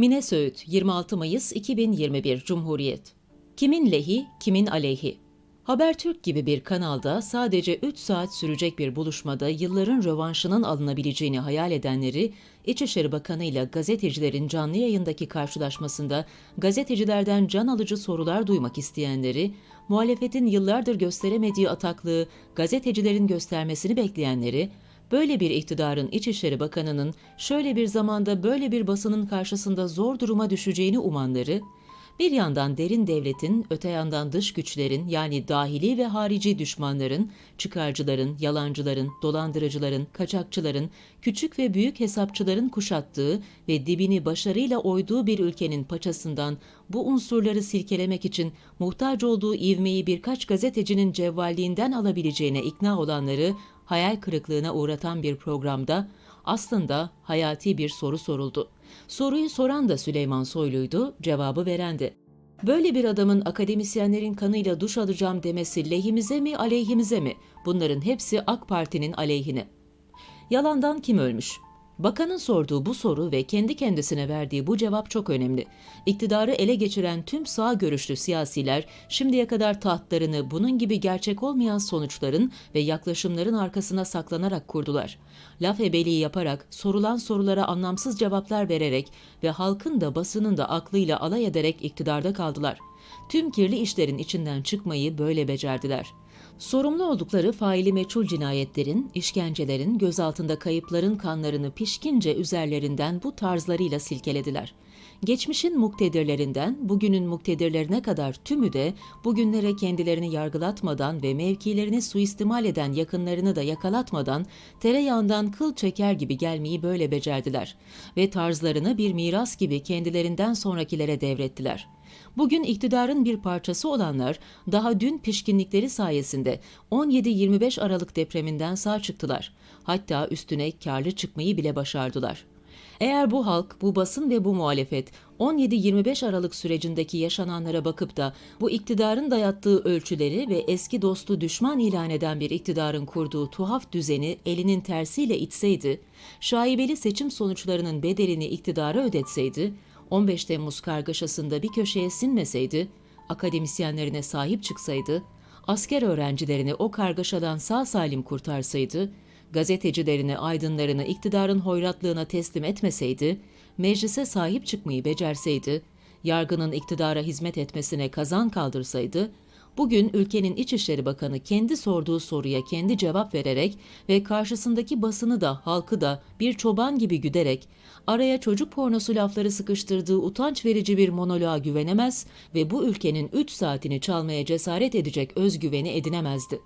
Mine Söğüt, 26 Mayıs 2021 Cumhuriyet. Kimin lehi, kimin aleyhi? Habertürk gibi bir kanalda sadece 3 saat sürecek bir buluşmada yılların rövanşının alınabileceğini hayal edenleri, İçişleri Bakanı ile gazetecilerin canlı yayındaki karşılaşmasında gazetecilerden can alıcı sorular duymak isteyenleri, muhalefetin yıllardır gösteremediği ataklığı gazetecilerin göstermesini bekleyenleri, Böyle bir iktidarın İçişleri Bakanı'nın şöyle bir zamanda böyle bir basının karşısında zor duruma düşeceğini umanları, bir yandan derin devletin, öte yandan dış güçlerin yani dahili ve harici düşmanların, çıkarcıların, yalancıların, dolandırıcıların, kaçakçıların, küçük ve büyük hesapçıların kuşattığı ve dibini başarıyla oyduğu bir ülkenin paçasından bu unsurları silkelemek için muhtaç olduğu ivmeyi birkaç gazetecinin cevvalliğinden alabileceğine ikna olanları hayal kırıklığına uğratan bir programda aslında hayati bir soru soruldu. Soruyu soran da Süleyman Soylu'ydu, cevabı veren de. Böyle bir adamın akademisyenlerin kanıyla duş alacağım demesi lehimize mi aleyhimize mi? Bunların hepsi AK Parti'nin aleyhine. Yalandan kim ölmüş? Bakanın sorduğu bu soru ve kendi kendisine verdiği bu cevap çok önemli. İktidarı ele geçiren tüm sağ görüşlü siyasiler şimdiye kadar tahtlarını bunun gibi gerçek olmayan sonuçların ve yaklaşımların arkasına saklanarak kurdular. Laf ebeliği yaparak, sorulan sorulara anlamsız cevaplar vererek ve halkın da basının da aklıyla alay ederek iktidarda kaldılar. Tüm kirli işlerin içinden çıkmayı böyle becerdiler. Sorumlu oldukları faili meçhul cinayetlerin, işkencelerin, gözaltında kayıpların kanlarını pişkince üzerlerinden bu tarzlarıyla silkelediler. Geçmişin muktedirlerinden bugünün muktedirlerine kadar tümü de bugünlere kendilerini yargılatmadan ve mevkilerini suistimal eden yakınlarını da yakalatmadan tereyağından kıl çeker gibi gelmeyi böyle becerdiler ve tarzlarını bir miras gibi kendilerinden sonrakilere devrettiler.'' Bugün iktidarın bir parçası olanlar daha dün pişkinlikleri sayesinde 17-25 Aralık depreminden sağ çıktılar. Hatta üstüne karlı çıkmayı bile başardılar. Eğer bu halk, bu basın ve bu muhalefet 17-25 Aralık sürecindeki yaşananlara bakıp da bu iktidarın dayattığı ölçüleri ve eski dostu düşman ilan eden bir iktidarın kurduğu tuhaf düzeni elinin tersiyle itseydi, şaibeli seçim sonuçlarının bedelini iktidara ödetseydi, 15 Temmuz kargaşasında bir köşeye sinmeseydi, akademisyenlerine sahip çıksaydı, asker öğrencilerini o kargaşadan sağ salim kurtarsaydı, gazetecilerini, aydınlarını iktidarın hoyratlığına teslim etmeseydi, meclise sahip çıkmayı becerseydi, yargının iktidara hizmet etmesine kazan kaldırsaydı, Bugün ülkenin İçişleri Bakanı kendi sorduğu soruya kendi cevap vererek ve karşısındaki basını da halkı da bir çoban gibi güderek araya çocuk pornosu lafları sıkıştırdığı utanç verici bir monoloğa güvenemez ve bu ülkenin 3 saatini çalmaya cesaret edecek özgüveni edinemezdi.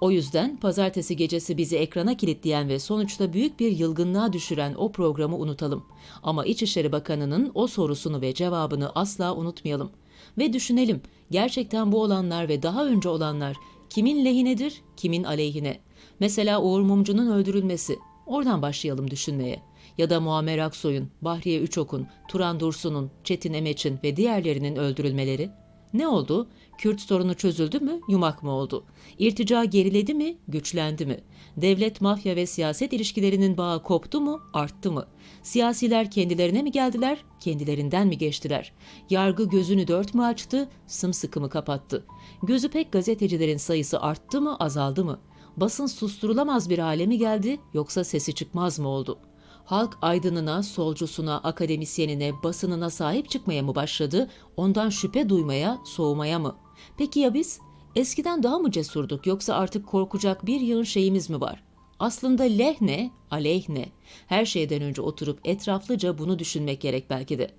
O yüzden pazartesi gecesi bizi ekrana kilitleyen ve sonuçta büyük bir yılgınlığa düşüren o programı unutalım. Ama İçişleri Bakanı'nın o sorusunu ve cevabını asla unutmayalım. Ve düşünelim, gerçekten bu olanlar ve daha önce olanlar kimin lehinedir, kimin aleyhine? Mesela Uğur Mumcu'nun öldürülmesi. Oradan başlayalım düşünmeye. Ya da Muammer Aksoy'un, Bahriye Üçok'un, Turan Dursun'un, Çetin Emeç'in ve diğerlerinin öldürülmeleri. Ne oldu? Kürt sorunu çözüldü mü, yumak mı oldu? İrtica geriledi mi, güçlendi mi? Devlet, mafya ve siyaset ilişkilerinin bağı koptu mu, arttı mı? Siyasiler kendilerine mi geldiler, kendilerinden mi geçtiler? Yargı gözünü dört mü açtı, sımsıkı mı kapattı? Gözü pek gazetecilerin sayısı arttı mı, azaldı mı? Basın susturulamaz bir hale mi geldi, yoksa sesi çıkmaz mı oldu?'' Halk aydınına, solcusuna, akademisyenine, basınına sahip çıkmaya mı başladı, ondan şüphe duymaya, soğumaya mı? Peki ya biz? Eskiden daha mı cesurduk yoksa artık korkacak bir yığın şeyimiz mi var? Aslında lehne, aleyhne. Her şeyden önce oturup etraflıca bunu düşünmek gerek belki de.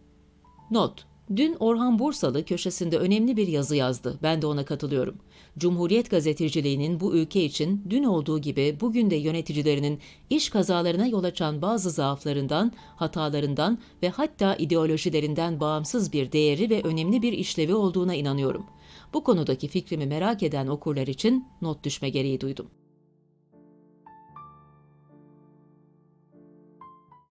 Not Dün Orhan Bursalı köşesinde önemli bir yazı yazdı. Ben de ona katılıyorum. Cumhuriyet gazeteciliğinin bu ülke için dün olduğu gibi bugün de yöneticilerinin iş kazalarına yol açan bazı zaaflarından, hatalarından ve hatta ideolojilerinden bağımsız bir değeri ve önemli bir işlevi olduğuna inanıyorum. Bu konudaki fikrimi merak eden okurlar için not düşme gereği duydum.